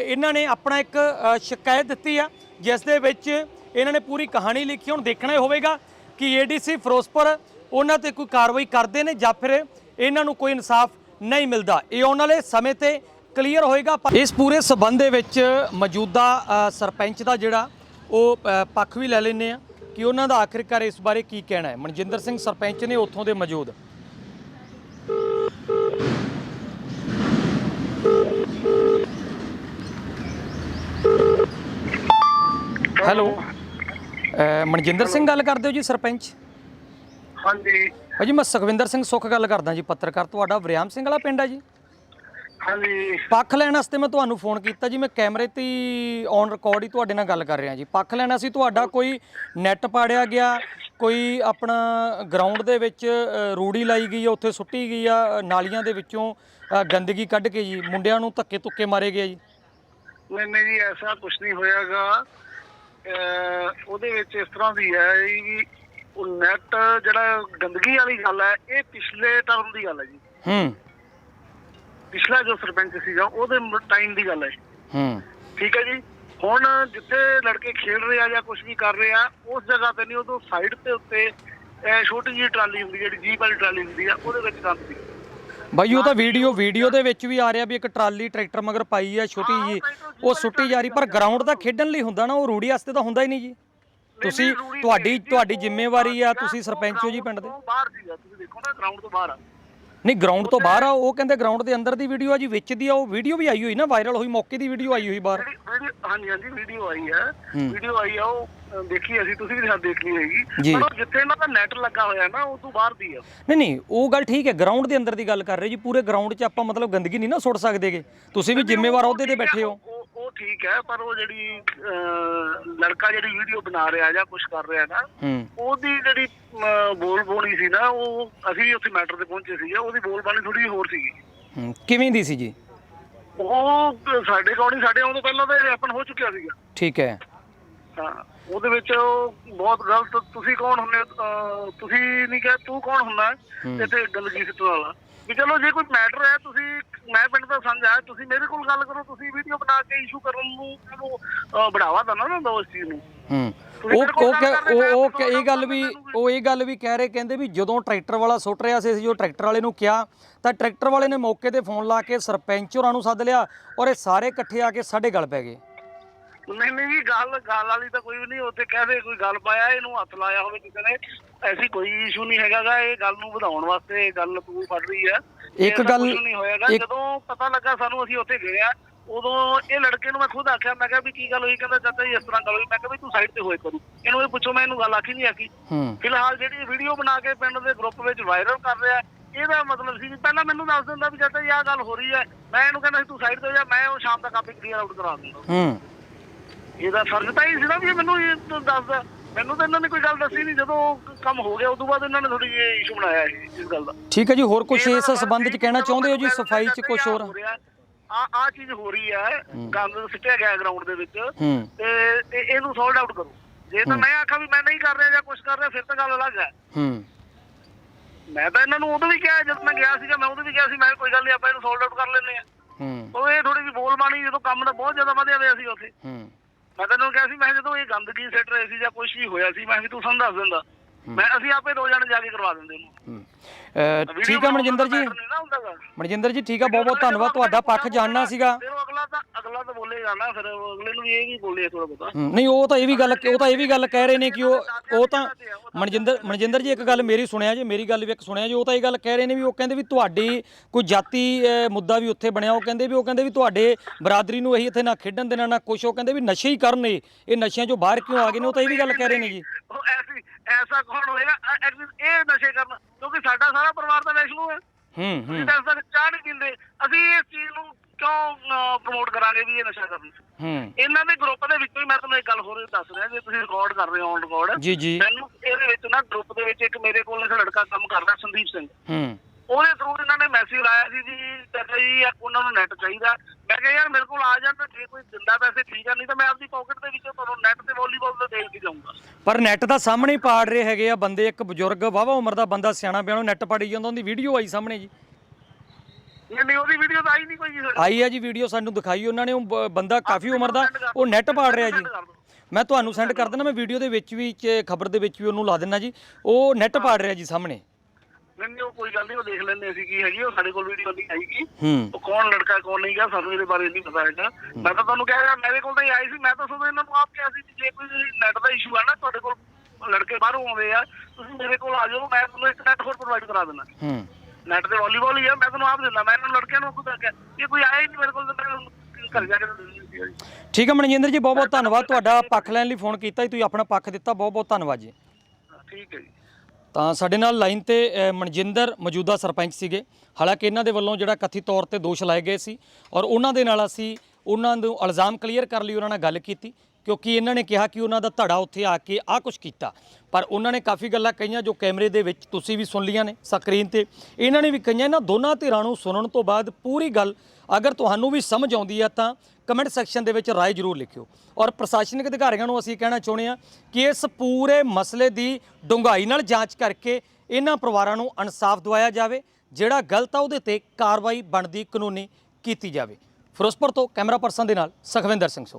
ਇਹਨਾਂ ਨੇ ਆਪਣਾ ਇੱਕ ਸ਼ਿਕਾਇਤ ਦਿੱਤੀ ਆ, ਜਿਸ ਦੇ ਵਿੱਚ ਇਹਨਾਂ ਨੇ ਪੂਰੀ ਕਹਾਣੀ ਲਿਖੀ, ਹੁਣ ਦੇਖਣਾ ਹੋਵੇਗਾ। ਕਿ ਏਡੀਸੀ ਫਿਰੋਜ਼ਪੁਰ ਉਹਨਾਂ ਤੇ ਕੋਈ ਕਾਰਵਾਈ ਕਰਦੇ ਨੇ ਜਾਂ ਫਿਰ ਇਹਨਾਂ ਨੂੰ ਕੋਈ ਇਨਸਾਫ ਨਹੀਂ ਮਿਲਦਾ। ਇਹ ਆਉਣ ਵਾਲੇ ਸਮੇਂ ਤੇ ਕਲੀਅਰ ਹੋਏਗਾ। ਪਰ ਇਸ ਪੂਰੇ ਸਬੰਧ ਦੇ ਵਿੱਚ ਮੌਜੂਦਾ ਸਰਪੰਚ ਦਾ ਜਿਹੜਾ ਉਹ ਪੱਖ ਵੀ ਲੈ ਲੈਂਦੇ ਆ ਕਿ ਉਹਨਾਂ ਦਾ ਆਖਿਰਕਾਰ ਇਸ ਬਾਰੇ ਕੀ ਕਹਿਣਾ ਹੈ। ਮਨਜਿੰਦਰ ਸਿੰਘ ਸਰਪੰਚ ਨੇ ਉੱਥੋਂ ਦੇ ਮੌਜੂਦ। ਹੈਲੋ। ਮਨਜਿੰਦਰ ਸਿੰਘ ਗੱਲ ਕਰਦੇ ਹੋ ਜੀ ਸਰਪੰਚ? ਹਾਂਜੀ। ਭਾਜੀ ਮੈਂ ਸੁਖਵਿੰਦਰ ਸਿੰਘ ਸੁੱਖ ਗੱਲ ਕਰਦਾ ਜੀ ਪੱਤਰਕਾਰ ਤੁਹਾਡਾ ਵਰਿਆਮ ਸਿੰਘ ਵਾਲਾ ਪਿੰਡ ਹੈ ਜੀ। ਹਾਂਜੀ। ਪੱਖ ਲੈਣ ਵਾਸਤੇ ਮੈਂ ਤੁਹਾਨੂੰ ਫੋਨ ਕੀਤਾ ਜੀ ਮੈਂ ਕੈਮਰੇ ਤੇ ਔਨ ਰਿਕਾਰਡ ਹੀ ਤੁਹਾਡੇ ਨਾਲ ਗੱਲ ਕਰ ਰਿਹਾ ਜੀ। ਪੱਖ ਲੈਣਾ ਸੀ ਤੁਹਾਡਾ ਕੋਈ ਨੈਟ ਪਾੜਿਆ ਗਿਆ ਕੋਈ ਆਪਣਾ ਗਰਾਊਂਡ ਦੇ ਵਿੱਚ ਅ, ਰੂੜੀ ਲਾਈ ਗਈ ਆ ਉੱਥੇ ਸੁੱਟੀ ਗਈ ਆ ਅ, ਨਾਲੀਆਂ ਦੇ ਵਿੱਚੋਂ ਅ, ਗੰਦਗੀ ਕੱਢ ਕੇ ਜੀ ਮੁੰਡਿਆਂ ਨੂੰ ਧੱਕੇ ਤੁੱਕੇ ਮਾਰੇ ਗਏ ਜੀ। ਨਹੀਂ ਨਹੀਂ ਜੀ ਐਸਾ ਕੁਝ ਨਹੀਂ ਹੋਇਆਗਾ। ਉਹਦੇ ਵਿੱਚ ਇਸ ਤਰ੍ਹਾਂ ਦੀ ਹੈ ਜੀ ਉਹ ਨੈਟ ਜਿਹੜਾ ਗੰਦਗੀ ਵਾਲੀ ਗੱਲ ਹੈ ਇਹ ਪਿਛਲੇ ਟਰਮ ਦੀ ਗੱਲ ਹੈ ਜੀ। ਹੂੰ। ਪਿਛਲਾ ਜੋ ਸਰਪੰਚ ਸੀਗਾ ਉਹਦੇ ਟਾਈਮ ਦੀ ਗੱਲ ਹੈ। ਹੂੰ। ਠੀਕ ਹੈ ਜੀ। ਹੁਣ ਜਿੱਥੇ ਲੜਕੇ ਖੇਡ ਰਹੇ ਆ ਜਾਂ ਕੁਝ ਵੀ ਕਰ ਰਹੇ ਆ ਉਸ ਜਗ੍ਹਾ ਤੇ ਨਹੀਂ ਉਦੋਂ ਸਾਈਡ ਤੇ ਉੱਤੇ ਛੋਟੀ ਜਿਹੀ ਟਰਾਲੀ ਹੁੰਦੀ ਜਿਹੜੀ ਜੀਪ ਵਾਲੀ ਟਰਾਲੀ ਹੁੰਦੀ ਆ ਉਹਦੇ ਵਿੱਚ ਕੰਮ ਸੀ। ਬਾਈ ਉਹ ਤਾਂ ਵੀਡੀਓ ਵੀਡੀਓ ਦੇ ਵਿੱਚ ਵੀ ਆ ਰਿਹਾ ਵੀ ਇੱਕ ਟਰਾਲੀ ਟਰੈਕਟਰ ਮਗਰ ਪਾਈ ਆ ਛੋਟੀ ਜੀ। ਉਹ ਸੁੱਟੀ ਜਾ ਰਹੀ ਪਰ ਗਰਾਊਂਡ ਦਾ ਖੇਡਣ ਲਈ ਹੁੰਦਾ ਨਾ ਉਹ ਰੂੜੀ ਵਾਸਤੇ ਤਾਂ ਹੁੰਦਾ ਹੀ ਨਹੀਂ ਜੀ। ਤੁਸੀਂ ਤੁਹਾਡੀ ਤੁਹਾਡੀ ਜ਼ਿੰਮੇਵਾਰੀ ਆ ਤੁਸੀਂ ਸਰਪੰਚ ਹੋ ਜੀ ਪਿੰਡ ਦੇ। ਤੋਂ ਬਾਹਰ ਸੀਗਾ ਤੁਸੀਂ ਦੇਖੋ ਨਾ ਗਰਾਊਂਡ ਤੋਂ ਬਾਹਰ ਆ। ਨਹੀਂ ਗਰਾਊਂਡ ਤੋਂ ਬਾਹਰ ਆ ਉਹ ਕਹਿੰਦੇ ਗਰਾਊਂਡ ਦੇ ਅੰਦਰ ਦੀ ਵੀਡੀਓ ਆ ਜੀ ਵਿੱਚ ਦੀ ਆ ਉਹ ਵੀਡੀਓ ਵੀ ਆਈ ਹੋਈ ਨਾ ਵਾਇਰਲ ਹੋਈ ਮੌਕੇ ਦੀ ਵੀਡੀਓ ਆਈ ਹੋਈ ਬਾਹਰ। ਵੀਡੀਓ ਹਾਂਜੀ ਹਾਂਜੀ ਵੀਡੀਓ ਆਈ ਹੈ ਹੂੰ। ਵੀਡੀਓ ਆਈ ਆ ਉਹ ਅ, ਦੇਖੀ ਅਸੀਂ ਤੁਸੀਂ ਵੀ ਸਾਥ ਦੇਖ ਲਈ ਜੀ। ਹੈਗੀ ਪਰ ਉਹ ਜਿੱਥੇ ਇਹਨਾਂ ਦਾ ਨੈਟ ਲੱਗਾ ਹੋਇਆ ਨਾ ਉਹ ਤੋਂ ਬਾਹਰ ਦੀ ਆ। ਨਹੀਂ ਨਹੀਂ ਉਹ ਗੱਲ ਠੀਕ ਹੈ ਗਰਾਊਂਡ ਦੇ ਅੰਦਰ ਦੀ ਗੱਲ ਕਰ ਰਹੇ ਜੀ ਪੂਰੇ ਗਰਾਊਂਡ 'ਚ ਆਪਾਂ ਮਤਲਬ ਗੰਦਗੀ ਨਹੀਂ ਨਾ ਸੁੱਟ ਸਕਦੇਗੇ ਤੁਸੀਂ ਵੀ ਜ਼ਿੰਮੇਵਾਰ ਅਹੁਦੇ ਤੇ ਬੈਠੇ ਹੋ। ਉਹ ਠੀਕ ਹੈ ਪਰ ਉਹ ਜਿਹੜੀ ਲੜਕਾ ਜਿਹੜੀ ਵੀਡੀਓ ਬਣਾ ਰਿਹਾ ਜਾਂ ਕੁਝ ਕਰ ਰਿਹਾ ਨਾ ਉਹਦੀ ਜਿਹੜੀ ਬੋਲ ਬੋਲੀ ਸੀ ਨਾ ਉਹ ਅਸੀਂ ਉੱਥੇ ਮੈਟਰ ਤੇ ਪਹੁੰਚੇ ਸੀਗੇ ਉਹਦੀ ਬੋਲ ਬਾਣੀ ਥੋੜੀ ਹੋਰ ਸੀਗੀ। ਕਿਵੇਂ ਦੀ ਸੀ ਜੀ ਉਹ ਸਾਡੇ ਕੋਲ ਨਹੀਂ ਸਾਡੇ ਆਉਣ ਤੋਂ ਪਹਿਲਾਂ ਤਾਂ ਐਪਨ ਹੋ ਚੁੱਕਿਆ ਸੀਗਾ। ਠੀਕ ਹੈ। ਹਾਂ ਉਹਦੇ ਵਿੱਚ ਉਹ ਬਹੁਤ ਗਲਤ ਤੁਸੀਂ ਕੌਣ ਹੁੰਦੇ ਹੋ? ਅਹ ਤੁਸੀਂ ਨਹੀਂ ਕਿਹਾ ਤੂੰ ਕੌਣ ਹੁੰਦਾ ਇੱਥੇ ਗੰਦਗੀ ਸਿੱਟਣ ਵਾਲਾ। ਵੀ ਚਲੋ ਜੇ ਕੋਈ ਮੈਟਰ ਹੈ ਤੁਸੀਂ ਮੈਂ ਪਿੰਡ ਦਾ ਹੈ ਤੁਸੀਂ ਮੇਰੇ ਕੋਲ ਗੱਲ ਕਰੋ ਤੁਸੀਂ ਵੀਡੀਓ ਬਣਾ ਕੇ ਇਸ਼ੂ ਕਰਨ ਨੂੰ ਉਹਨੂੰ ਬੜਾਵਾ ਦੇਣਾ ਨਾ ਦੋ ਇਸ ਚੀਜ਼ ਨੂੰ। ਹੂੰ। ਉਹ ਉਹ ਕਹਿ- ਉਹ ਉਹ ਇਹ ਗੱਲ ਵੀ ਉਹ ਇਹ ਗੱਲ ਵੀ ਕਹਿ ਰਹੇ ਕਹਿੰਦੇ ਵੀ ਜਦੋਂ ਟਰੈਕਟਰ ਵਾਲਾ ਸੁੱਟ ਰਿਹਾ ਸੀ ਅਸੀਂ ਜੋ ਟਰੈਕਟਰ ਵਾਲੇ ਨੂੰ ਕਿਹਾ ਤਾਂ ਟਰੈਕਟਰ ਵਾਲੇ ਨੇ ਮੌਕੇ ਤੇ ਫੋਨ ਲਾ ਕੇ ਸਰਪੰਚ ਹੋਰਾਂ ਨੂੰ ਸੱਦ ਲਿਆ ਔਰ ਇਹ ਸਾਰੇ ਇਕੱਠੇ ਆ ਕੇ ਸਾਡੇ ਗਲ ਪੈ ਗਏ। ਨਹੀਂ ਨਹੀਂ ਜੀ ਗੱਲ ਗੱਲ ਵਾਲੀ ਤਾਂ ਕੋਈ ਵੀ ਨਹੀਂ ਉੱਥੇ ਕਹਦੇ ਕੋਈ ਗੱਲ ਪਾਇਆ ਇਹਨੂੰ ਹੱਥ ਲਾਇਆ ਹੋਵੇ ਕਿਸੇ ਨੇ ਐਸੀ ਕੋਈ ਇਸ਼ੂ ਨਹੀਂ ਹੈਗਾਗਾ ਇਹ ਗੱਲ ਨੂੰ ਵਧਾਉਣ ਵਾਸਤੇ ਇਹ ਗੱਲ ਤੂੰ ਫੜ ਰਹੀ ਹੈ ਇੱਕ ਗੱਲ- ਨਹੀਂ ਇੱਕ- ਜਦੋਂ ਪਤਾ ਲੱਗਾ ਸਾਨੂੰ ਅਸੀਂ ਉੱਥੇ ਗਏ ਆ ਉਦੋਂ ਇਹ ਲੜਕੇ ਨੂੰ ਮੈਂ ਖੁਦ ਆਖਿਆ ਮੈਂ ਕਿਹਾ ਵੀ ਕੀ ਗੱਲ ਹੋਈ? ਕਹਿੰਦਾ ਚਾਚਾ ਜੀ ਇਸ ਤਰ੍ਹਾਂ ਗੱਲ ਹੋਈ। ਮੈਂ ਕਿਹਾ ਵੀ ਤੂੰ ਸਾਈਡ ਤੇ ਹੋਏ ਕਰੂ। ਇਹਨੂੰ ਇਹ ਪੁੱਛੋ ਮੈਂ ਇਹਨੂੰ ਗੱਲ ਆਖੀ ਨਹੀਂ ਆਖੀ। ਫਿਲਹਾਲ ਜਿਹੜੀ ਵੀਡੀਓ ਬਣਾ ਕੇ ਪਿੰਡ ਦੇ ਗਰੁੱਪ ਵਿੱਚ ਵਾਇਰਲ ਕਰ ਰਿਹਾ ਇਹਦਾ ਮਤਲਬ ਸੀ ਪਹਿਲਾਂ ਮੈਨੂੰ ਦੱਸ ਦਿੰਦਾ ਵੀ ਚਾਚਾ ਜੀ ਆਹ ਗੱਲ ਹੋ ਰਹੀ ਹੈ। ਮੈਂ ਇਹਨੂੰ ਕਹਿੰਦਾ ਸੀ ਤੂੰ ਸਾਈਡ ਤੇ ਹੋ ਜਾ ਮੈਂ ਉਹ ਸ਼ਾਮ ਤੱਕ ਆਪੇ ਕਲੀਅਰ ਆਊਟ ਕਰਾ ਦਿੰਦਾ। ਹੂੰ। ਇਹਦਾ ਫਰਜ਼ ਤਾਂ ਹੀ ਸੀ ਨਾ ਵੀ ਮੈਨੂੰ ਇਹ ਦੱਸਦਾ। ਮੈਨੂੰ ਤਾਂ ਇਹਨਾਂ ਨੇ ਕੋਈ ਗੱਲ ਦੱਸੀ ਨਹੀਂ। ਜਦੋਂ ਕੰਮ ਹੋ ਗਿਆ ਉਦੋਂ ਬਾਅਦ ਇਹਨਾਂ ਨੇ ਥੋੜੀ ਜਿਹੀ ਇਸ਼ੂ ਬਣਾਇਆ ਇਸ ਗੱਲ ਦਾ। ਠੀਕ ਹੈ ਜੀ ਹੋਰ ਕੁਝ ਇਸ ਸੰਬੰਧ 'ਚ ਕਹਿਣਾ ਚਾਹੁੰਦੇ ਹੋ ਜੀ ਸਫ਼ਾਈ 'ਚ ਕੁਝ ਹੋਰ? ਆ ਆ ਚੀਜ਼ ਹੋ ਰਹੀ ਹੈ ਗੰਦ ਸਿੱਟਿਆ ਗਿਆ ਗਰਾਊਂਡ ਦੇ ਵਿੱਚ। ਤੇ ਤੇ ਇਹਨੂੰ ਸੋਲਡ ਆਊਟ ਕਰੋ। ਜੇ ਤਾਂ ਮੈਂ ਆਖਾਂ ਵੀ ਮੈਂ ਨਹੀਂ ਕਰ ਰਿਹਾ ਜਾਂ ਕੁਝ ਕਰ ਰਿਹਾ ਫਿਰ ਤਾਂ ਗੱਲ ਅਲੱਗ ਹੈ। ਹੂੰ। ਮੈਂ ਤਾਂ ਇਹਨਾਂ ਨੂੰ ਉਦੋਂ ਵੀ ਕਿਹਾ ਜਦ ਮੈਂ ਗਿਆ ਸੀਗਾ ਮੈਂ ਉਦੋਂ ਵੀ ਕਿਹਾ ਸੀ ਮੈਂ ਕੋਈ ਗੱਲ ਨਹੀਂ ਆਪਾਂ ਇਹਨੂੰ ਸੋਲਡ ਆਊਟ ਕਰ ਲੈਂਦੇ ਆ ਹੂੰ। ਉਹ ਇਹ ਥੋੜੀ ਜਿਹੀ ਬੋਲ ਬਾਣੀ ਜਦੋਂ ਕੰਮ ਦਾ ਬਹੁਤ ਜ਼ਿਆਦਾ ਵਧਿਆ ਹੋਇਆ ਸੀ ਉੱਥੇ। ਹੂੰ। ਮੈਂ ਤੈਨੂੰ ਕਿਹਾ ਸੀ ਮੈਂ ਜਦੋਂ ਇਹ ਗੰਦਗੀ ਸਿੱਟ ਰਹੇ ਸੀ ਜਾਂ ਕੁਝ ਵੀ ਹੋਇਆ ਸੀ ਮੈਂ ਵੀ ਤੂੰ ਸਾਨੂੰ ਦੱਸ ਦਿੰਦਾ। ਮੈਂ ਅਸੀਂ ਆਪੇ ਦੋ ਜਣੇ ਜਾ ਕੇ ਕਰਵਾ ਦਿੰਦੇ। ਅਹ, ਠੀਕ ਹੈ ਮਨਜਿੰਦਰ ਜੀ? ਨਹੀਂ ਨਾ ਹੁੰਦਾ ਗਾ। ਮਨਜਿੰਦਰ ਜੀ ਠੀਕ ਹੈ ਬਹੁਤ ਬਹੁਤ ਧੰਨਵਾਦ। ਤੁਹਾਡਾ ਪੱਖ ਜਾਣਨਾ ਸੀਗਾ। ਫਿਰ ਉਹ ਅਗਲਾ ਤਾਂ ਅਗਲਾ ਤਾਂ ਬੋਲੇਗਾ ਨਾ ਫਿਰ ਉਹ ਅਗਲੇ ਨੂੰ ਵੀ ਇਹ ਵੀ ਬੋਲੇ ਥੋੜਾ ਬਹੁਤਾ। ਨਹੀਂ ਉਹ ਤਾਂ ਇਹ ਵੀ ਗੱਲ ਉਹ ਤਾਂ ਇਹ ਵੀ ਗੱਲ ਕਹਿ ਰਹੇ ਨੇ ਕਿ ਉਹ ਉਹ ਤਾਂ ਮਨਜਿੰਦਰ ਮਨਜਿੰਦਰ ਜੀ ਇੱਕ ਗੱਲ ਮੇਰੀ ਸੁਣਿਆ ਜੀ ਮੇਰੀ ਗੱਲ ਵੀ ਇੱਕ ਸੁਣਿਆ ਜੀ ਉਹ ਤਾਂ ਇਹ ਗੱਲ ਕਹਿ ਰਹੇ ਨੇ ਵੀ ਉਹ ਕਹਿੰਦੇ ਵੀ ਤੁਹਾਡੀ ਕੋਈ ਜਾਤੀ ਅਹ, ਮੁੱਦਾ ਵੀ ਉੱਥੇ ਬਣਿਆ। ਉਹ ਕਹਿੰਦੇ ਵੀ ਉਹ ਕਹਿੰਦੇ ਵੀ ਤੁਹਾਡੇ ਬਰਾਦਰੀ ਨੂੰ ਇਹੀ ਇੱਥੇ ਨਾ ਖੇਡਣ ਦੇਣਾ ਨਾ ਕੁਛ। ਉਹ ਕਹਿੰਦੇ ਵੀ ਨਸ਼ੇ ਹੀ ਕਰਨ। ਇਹ ਇਹ ਨਸ਼ਿਆਂ ਚੋਂ ਬਾਹਰ ਕਿਉਂ ਆ ਗਏ ਨੇ? ਉਹ ਤਾਂ ਇਹ ਵੀ ਗੱਲ ਕਹਿ ਰਹੇ ਨੇ ਜੀ। ਉਹ ਐਸੀ ਐਸਾ ਕੌਣ ਹੋਏਗਾ? ਇਹ ਨਸ਼ੇ ਕਰਨ ਕਿਉਂਕਿ ਸਾਡਾ ਸਾਰਾ ਪਰਿਵਾਰ ਤਾਂ ਵੈਸ਼ਨੂ ਹੈ। ਹੂੰ ਹੂੰ। ਅਸੀਂ ਤਾਂ ਇਸ ਦਾ ਚਾਹ ਨਹੀਂ ਪੀਂਦੇ। ਅਸੀਂ ਇਸ ਚੀਜ਼ ਨੂੰ ਕਿਉਂ ਪ੍ਰਮੋਟ ਕਰਾਂਗੇ ਵੀ ਇਹ ਨਸ਼ਾ ਕਰਨ? ਹੂੰ। ਇਹਨਾਂ ਦੇ ਗਰੁੱਪ ਦੇ ਵਿੱਚੋਂ ਹੀ ਮੈਂ ਤੁਹਾਨੂੰ ਇੱਕ ਗੱਲ ਹੋਰ ਦੱਸ ਰਿਹਾ ਜੇ ਤੁਸੀਂ ਰਿਕਾਰਡ ਕਰ ਰਹੇ ਹੋ ਔਨ ਰਿਕਾਰਡ ਜੀ ਜੀ। ਮੈਨੂੰ ਇਹਦੇ ਵਿੱਚ ਨਾ ਗਰੁੱਪ ਦੇ ਵਿੱਚ ਇੱਕ ਮੇਰੇ ਕੋਲ ਲੜਕਾ ਕੰਮ ਕਰਦਾ ਸੰਦੀਪ ਸਿੰਘ। ਹੂੰ। ਉਹਦੇ ਥਰੂ ਇਹਨਾਂ ਨੇ ਮੈਸੇਜ ਲਾਇਆ ਸੀ ਜੀ ਚਾਚਾ ਜੀ ਆ ਉਹਨਾਂ ਨੂੰ ਨੈਟ ਚਾਹੀਦਾ। ਮੈਂ ਕਿਹਾ ਯਾਰ ਮੇਰੇ ਕੋਲ ਆ ਤਾਂ ਜੇ ਕੋਈ ਦਿੰਦਾ ਪੈਸੇ ਠੀਕ ਆ ਨਹੀਂ ਤਾਂ ਮੈਂ ਆਪਦੀ ਪਾਕਟ ਦੇ ਵਿੱਚੋਂ ਤੁਹਾਨੂੰ ਨੈਟ ਤੇ ਵਾਲੀਬਾਲ ਦਾ ਦੇਖ ਕੇ ਜਾਊਂਗਾ। ਪਰ ਨੈਟ ਦਾ ਸਾਹਮਣੇ ਹੀ ਪਾੜ ਰਹੇ ਹੈਗੇ ਆ ਬੰਦੇ ਇੱਕ ਬਜ਼ੁਰਗ ਵਾਵਾ ਉਮਰ ਦਾ ਬੰਦਾ ਸਿਆਣਾ ਬਿਆਣੋ ਨੈਟ ਪਾੜੀ ਜਾਂਦਾ ਉਹਦੀ ਵੀਡੀਓ ਆਈ ਸਾਹਮਣੇ ਜੀ। ਨਹੀਂ ਨਹੀਂ ਉਹਦੀ ਵੀਡੀਓ ਤਾਂ ਆਈ ਨਹੀਂ ਕੋਈ ਆਈ ਹੈ ਜੀ ਵੀਡੀਓ ਸਾਨੂੰ ਦਿਖਾਈ ਉਹਨਾਂ ਨੇ ਉਹ ਬੰਦਾ ਕਾਫੀ ਉਮਰ ਦਾ ਉਹ ਨੈਟ ਪਾੜ ਰਿਹਾ ਜੀ। ਮੈਂ ਤੁਹਾਨੂੰ ਸੈਂਡ ਕਰ ਦਿੰਦਾ ਮੈਂ ਵੀਡੀਓ ਦੇ ਵਿੱਚ ਵੀ ਖਬਰ ਦੇ ਵਿੱਚ ਵੀ ਉਹਨੂੰ ਲਾ ਦਿੰਦਾ ਜੀ। ਉਹ ਨੈਟ ਪਾੜ ਰਿਹਾ ਜੀ ਸਾਹਮਣੇ। ਨਹੀਂ ਨਹੀਂ ਉਹ ਕੋਈ ਗੱਲ ਨਹੀਂ ਉਹ ਦੇਖ ਲੈਂਦੇ ਅਸੀਂ ਕੀ ਹੈਗੀ ਉਹ ਸਾਡੇ ਕੋਲ ਵੀਡੀਓ ਨਹੀਂ ਆਈਗੀ ਹੂੰ। ਉਹ ਕੌਣ ਲੜਕਾ ਕੌਣ ਨਹੀਂ ਗਾ ਸਾਨੂੰ ਇਹਦੇ ਬਾਰੇ ਨਹੀਂ ਪਤਾ ਹੈਗਾ। ਮੈਂ ਤਾਂ ਤੁਹਾਨੂੰ ਕਹਿ ਰਿਹਾ ਮੇਰੇ ਕੋਲ ਤਾਂ ਇਹ ਆਈ ਸੀ ਮੈਂ ਤਾਂ ਸਗੋਂ ਇਹਨਾਂ ਨੂੰ ਆਪ ਕਿਹਾ ਸੀ ਕਿ ਜੇ ਕੋਈ ਨੈਟ ਦਾ ਇਸ਼ੂ ਆ ਨਾ ਤੁਹਾਡੇ ਕੋਲ ਲੜਕੇ ਬਾਹਰੋਂ ਆਉਂਦੇ ਆ ਤੁਸੀਂ ਮੇਰੇ ਕੋਲ ਆ ਜਾਓ ਮੈਂ ਤੁਹਾਨੂੰ ਇੱਕ ਨੈਟ ਹੋਰ ਪ੍ਰੋਵਾਈਡ ਕਰਾ ਦਿੰਦਾ। ਹੂੰ। ਨੈਟ ਤੇ ਵਾਲੀਬਾਲ ਹੀ ਆ ਮੈਂ ਤੁਹਾਨੂੰ ਆਪ ਦਿੰਦਾ ਮੈਂ ਇਹਨਾਂ ਲੜਕਿਆਂ ਨੂੰ ਖੁਦ ਆਖਿਆ ਇਹ ਕੋਈ ਆਇਆ ਹੀ ਨਹੀਂ ਮੇਰੇ ਕੋਲ ਤਾਂ ਘਰ ਜਾ ਕੇ ਠੀਕ ਹੈ ਮਨਜਿੰਦਰ ਜੀ ਬਹੁਤ ਬਹੁਤ ਧੰਨਵਾਦ ਤੁਹਾਡਾ ਪੱਖ ਲੈਣ ਲਈ ਫੋਨ ਕੀਤਾ ਜੀ ਤੁਸੀਂ ਆਪਣਾ ਪੱਖ ਦਿੱਤਾ ਬਹੁਤ ਬਹੁਤ ਧੰਨਵਾਦ ਜੀ। ਠੀਕ ਹੈ ਜੀ। ਤਾਂ ਸਾਡੇ ਨਾਲ ਲਾਈਨ ਤੇ ਅ, ਮਨਜਿੰਦਰ ਮੌਜੂਦਾ ਸਰਪੰਚ ਸੀਗੇ। ਹਾਲਾਂਕਿ ਇਹਨਾਂ ਦੇ ਵੱਲੋਂ ਜਿਹੜਾ ਕਥਿਤ ਤੌਰ ਤੇ ਦੋਸ਼ ਲਾਏ ਗਏ ਸੀ ਔਰ ਉਹਨਾਂ ਦੇ ਨਾਲ ਅਸੀਂ ਉਹਨਾਂ ਨੂੰ ਇਲਜ਼ਾਮ ਕਲੀਅਰ ਕਰਨ ਲਈ ਉਹਨਾਂ ਨਾਲ ਗੱਲ ਕੀਤੀ। ਕਿਉਂਕਿ ਇਹਨਾਂ ਨੇ ਕਿਹਾ ਕਿ ਉਹਨਾਂ ਦਾ ਧੜਾ ਉੱਥੇ ਆ ਕੇ ਆ ਕੁਝ ਕੀਤਾ। ਪਰ ਉਹਨਾਂ ਨੇ ਕਾਫੀ ਗੱਲਾਂ ਕਹੀਆਂ ਜੋ ਕੈਮਰੇ ਦੇ ਵਿੱਚ ਤੁਸੀਂ ਵੀ ਸੁਣ ਲੀਆਂ ਨੇ ਸਕਰੀਨ ਤੇ। ਇਹਨਾਂ ਨੇ ਵੀ ਕਹੀਆਂ, ਇਹਨਾਂ ਦੋਨਾਂ ਧਿਰਾਂ ਨੂੰ ਸੁਣਨ ਤੋਂ ਬਾਅਦ ਪੂਰੀ ਗੱਲ ਅਗਰ ਤੁਹਾਨੂੰ ਵੀ ਸਮਝ ਆਉਂਦੀ ਹੈ ਤਾਂ ਕਮੈਂਟ ਸੈਕਸ਼ਨ ਦੇ ਵਿੱਚ ਰਾਏ ਜ਼ਰੂਰ ਲਿਖਿਓ। ਔਰ ਪ੍ਰਸ਼ਾਸਨਿਕ ਅਧਿਕਾਰੀਆਂ ਨੂੰ ਅਸੀਂ ਕਹਿਣਾ ਚਾਹੁੰਦੇ ਹਾਂ ਕਿ ਇਸ ਪੂਰੇ ਮਸਲੇ ਦੀ ਡੂੰਘਾਈ ਨਾਲ ਜਾਂਚ ਕਰਕੇ ਇਹਨਾਂ ਪਰਿਵਾਰਾਂ ਨੂੰ ਇਨਸਾਫ ਦਿਵਾਇਆ ਜਾਵੇ, ਜਿਹੜਾ ਗਲਤ ਆ ਉਹਦੇ ਤੇ ਕਾਰਵਾਈ ਬਣਦੀ ਕਾਨੂੰਨੀ ਕੀਤੀ ਜਾਵੇ। ਫਿਰੋਜ਼ਪੁਰ ਤੋਂ ਕੈਮਰਾ ਪਰਸਨ ਦੇ ਨਾਲ ਸਖਵਿੰਦਰ ਸਿੰਘ ਸੋਕ।